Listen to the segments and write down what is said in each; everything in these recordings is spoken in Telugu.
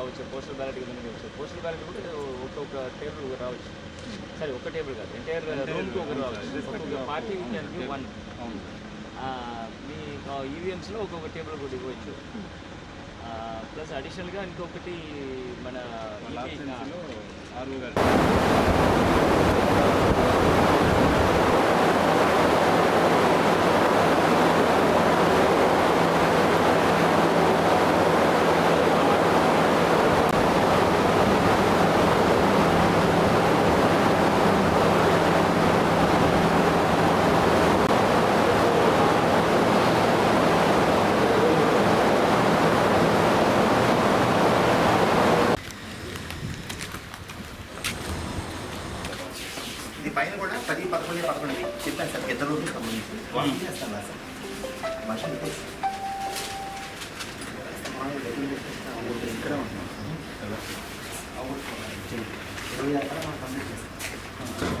రావచ్చు. పోస్టల్ బ్యాలెట్ ఎంతమంది వచ్చారు పోస్టల్ బ్యాలెట్ కూడా ఒక్కొక్క టేబుల్ రావచ్చు. సరే ఒక్క టేబుల్ కాదు. ఎంటైర్ రూమ్కి ఒకరు రావచ్చు. ఒక్కొక్క పార్టీ వన్ మీ ఈవీఎంస్లో ఒక్కొక్క టేబుల్ కూడా ఇవ్వచ్చు. ప్లస్ అడిషనల్గా ఇంకొకటి మన EVI ఇది పైన కూడా పది పదకొండు పదకొండు. చెప్పాను సార్ పెద్ద రోజులు సంబంధించి. వాకింగ్ చేస్తాను సార్. మషన్ ఇక్కడ ఇరవై అక్కడ మనం కంప్లీట్ చేస్తాం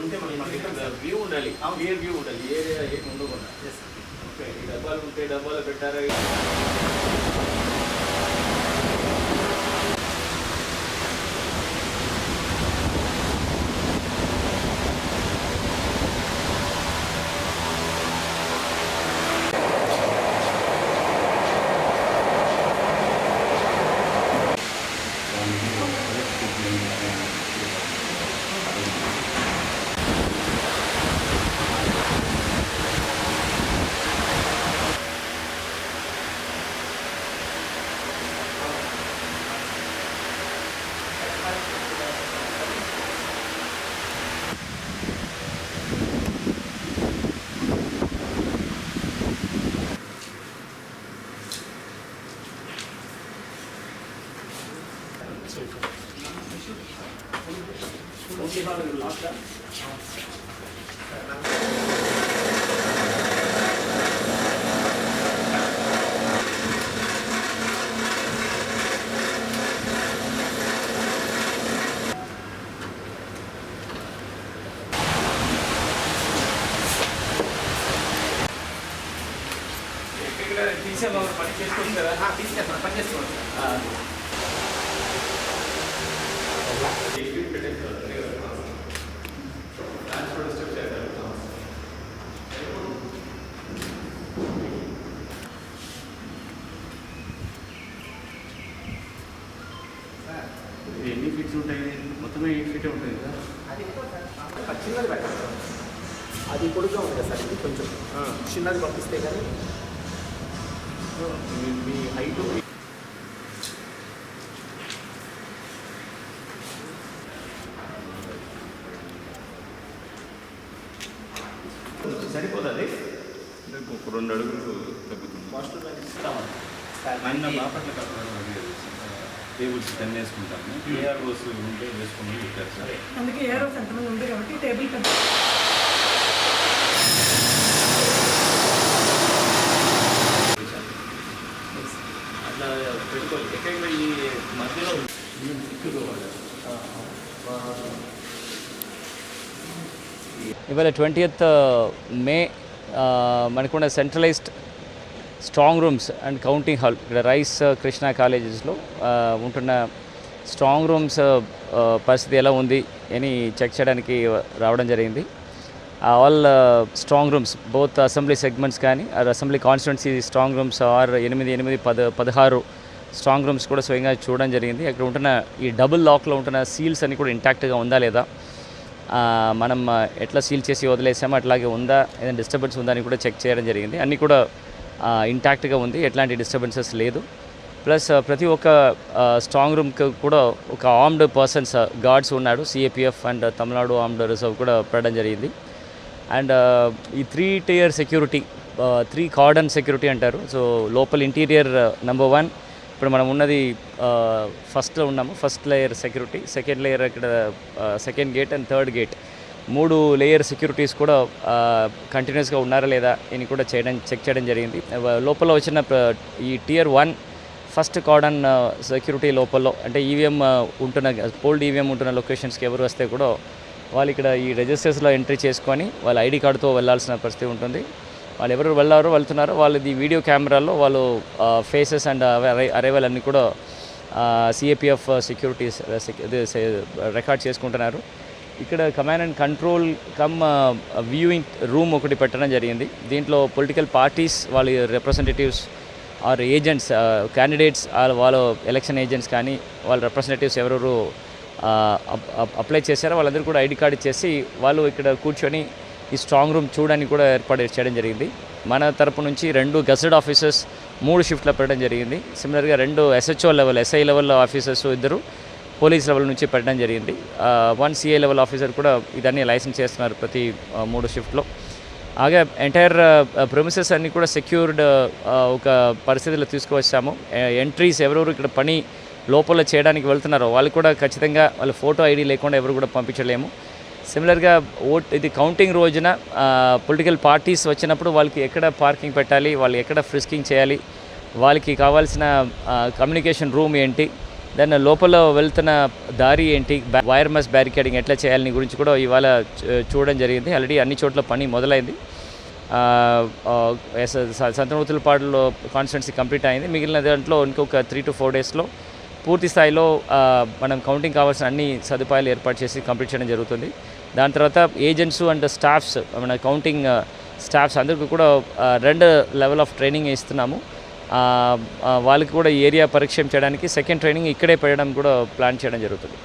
ఉంటే మనం మనకి వ్యూ ఉండాలి. క్లియర్ వ్యూ ఉండాలి. ఏరియా ఏమి ఉండకుండా ఓకే ఈ డబ్బాలు ఉంటే డబ్బాలు పెట్టారా? తీసే పని చేసుకుంటారా తీసుకెళ్తాను పని చేసుకోండి ఎన్ని ఫీట్స్ ఉంటాయి? మొత్తమే ఎయిట్ ఫీటే ఉంటుంది కదా? అది చిన్నది పెట్టండి అది పొడుగ్గా ఉంది కదా సార్ ఇది కొంచెం. చిన్నది పంపిస్తే కానీ. మీ హైట్ సరిపోతుంది ఒక రెండు అడుగులు తగ్గుతుంది. అన్న బాపట్ల టేబుల్స్ టెన్ వేసుకుంటాము ఏఆర్ రోస్ ఉంటే వేసుకుని పెట్టారు సార్ అందుకే ఏ రోజు ఎంతమంది ఉంది కాబట్టి టేబుల్ పెద్ద అట్లా పెట్టుకోవాలి. ఎక్కడ ఈ మధ్యలో ఇవాళ ట్వంటీయత్ మే మనకున్న centralized strong rooms and counting hall. ఇక్కడ రైస్ uh, కృష్ణా కాలేజెస్లో uh, ఉంటున్న స్ట్రాంగ్ రూమ్స్ uh, పరిస్థితి ఎలా ఉంది అని చెక్ చేయడానికి రావడం జరిగింది. All strong rooms both assembly segments కానీ assembly constituency strong rooms are ఎనిమిది ఎనిమిది పద పదహారు స్ట్రాంగ్ రూమ్స్ కూడా స్వయంగా చూడడం జరిగింది. అక్కడ ఉంటున్న ఈ డబుల్ లాక్లో ఉంటున్న సీల్స్ అన్ని కూడా ఇంటాక్ట్గా ఉందా లేదా? మనం ఎట్లా సీల్ చేసి వదిలేసామో అట్లాగే ఉందా? ఏదైనా డిస్టర్బెన్స్ ఉందా అని కూడా చెక్ చేయడం జరిగింది. అన్నీ కూడా ఇంటాక్ట్గా ఉంది. ఎట్లాంటి డిస్టర్బెన్సెస్ లేదు. ప్లస్ ప్రతి ఒక్క స్ట్రాంగ్ రూమ్కి కూడా ఒక ఆర్మ్డ్ పర్సన్స్ గార్డ్స్ ఉన్నాడు CAPF and Tamil Nadu armed reserve కూడా పెట్టడం జరిగింది. అండ్ ఈ three tier security three cordon security అంటారు. సో లోపల ఇంటీరియర్ నెంబర్ వన్ ఇప్పుడు మనం ఉన్నది ఫస్ట్లో ఉన్నాము. First layer security second layer ఇక్కడ second gate and third gate మూడు లేయర్ సెక్యూరిటీస్ కూడా కంటిన్యూస్గా ఉన్నారా లేదా అని కూడా చేయడం చెక్ చేయడం జరిగింది. లోపల వచ్చిన ఈ tier one first cordon security లోపల అంటే ఈవీఎం ఉంటున్న పోల్డ్ ఈవీఎం ఉంటున్న లొకేషన్స్కి ఎవరు వస్తే కూడా వాళ్ళు ఇక్కడ ఈ రిజిస్టర్స్లో ఎంట్రీ చేసుకొని వాళ్ళ ఐడి కార్డుతో వెళ్ళాల్సిన పరిస్థితి ఉంటుంది. వాళ్ళు ఎవరు వెళ్ళారో వెళ్తున్నారో వాళ్ళది వీడియో కెమెరాల్లో వాళ్ళు ఫేసెస్ అండ్ అరైవల్ అన్నీ కూడా సిఏపిఎఫ్ సెక్యూరిటీస్ రికార్డ్ చేసుకుంటున్నారు. ఇక్కడ command and control cum viewing room ఒకటి పెట్టడం జరిగింది. దీంట్లో పొలిటికల్ పార్టీస్ వాళ్ళ రిప్రజెంటేటివ్స్ ఆర్ ఏజెంట్స్ క్యాండిడేట్స్ వాళ్ళ ఎలక్షన్ ఏజెంట్స్ కానీ వాళ్ళ రిప్రజెంటేటివ్స్ ఎవరెవరు అప్లై చేశారో వాళ్ళందరూ కూడా ఐడి కార్డు ఇచ్చేసి వాళ్ళు ఇక్కడ కూర్చొని ఈ స్ట్రాంగ్ రూమ్ చూడడానికి కూడా ఏర్పాటు చేయడం జరిగింది. మన తరపు నుంచి రెండు గజెడ్ ఆఫీసర్స్ మూడు షిఫ్ట్లో పెట్టడం జరిగింది. సిమిలర్గా రెండు SHO level SI level officers ఇద్దరు. పోలీస్ లెవెల్ నుంచి పెట్టడం జరిగింది. వన్ సిఏ లెవెల్ ఆఫీసర్ కూడా ఇదన్నీ లైసెన్స్ చేస్తున్నారు ప్రతి మూడు షిఫ్ట్లో. అలాగే ఎంటైర్ ప్రొమిసెస్ అన్నీ కూడా సెక్యూర్డ్ ఒక పరిస్థితిలో తీసుకువచ్చాము. ఎంట్రీస్ ఎవరెవరు ఇక్కడ పని లోపల చేయడానికి వెళ్తున్నారో వాళ్ళు కూడా ఖచ్చితంగా వాళ్ళ ఫోటో ఐడి లేకుండా ఎవరు కూడా పంపించలేము. సిమిలర్గా ఓట్ ఇది కౌంటింగ్ రోజున పొలిటికల్ పార్టీస్ వచ్చినప్పుడు వాళ్ళకి ఎక్కడ పార్కింగ్ పెట్టాలి వాళ్ళు ఎక్కడ ఫ్రిస్కింగ్ చేయాలి వాళ్ళకి కావాల్సిన కమ్యూనికేషన్ రూమ్ ఏంటి దాని లోపల వెళ్తున్న దారి ఏంటి? వైర్ మెస్ బ్యారికేడింగ్ ఎట్లా చేయాలని గురించి కూడా ఇవాళ చూడడం జరిగింది. ఆల్రెడీ అన్ని చోట్ల పని మొదలైంది. ఎస్- స- సంతనూతులపాడులో కాన్స్టిట్యున్సీ కంప్లీట్ అయింది. మిగిలిన దాంట్లో ఇంకొక త్రీ టు ఫోర్ డేస్లో పూర్తి స్థాయిలో మనం కౌంటింగ్ కావాల్సిన అన్ని సదుపాయాలు ఏర్పాటు చేసి కంప్లీట్ చేయడం జరుగుతుంది. దాని తర్వాత ఏజెంట్స్ అండ్ స్టాఫ్స్ మన కౌంటింగ్ స్టాఫ్స్ అందరికీ కూడా రెండు లెవెల్ ఆఫ్ ట్రైనింగ్ ఇస్తున్నాము. వాళ్ళకి కూడా ఏరియా పరిచయం చేయడానికి సెకండ్ ట్రైనింగ్ ఇక్కడే పెట్టడం కూడా ప్లాన్ చేయడం జరుగుతుంది.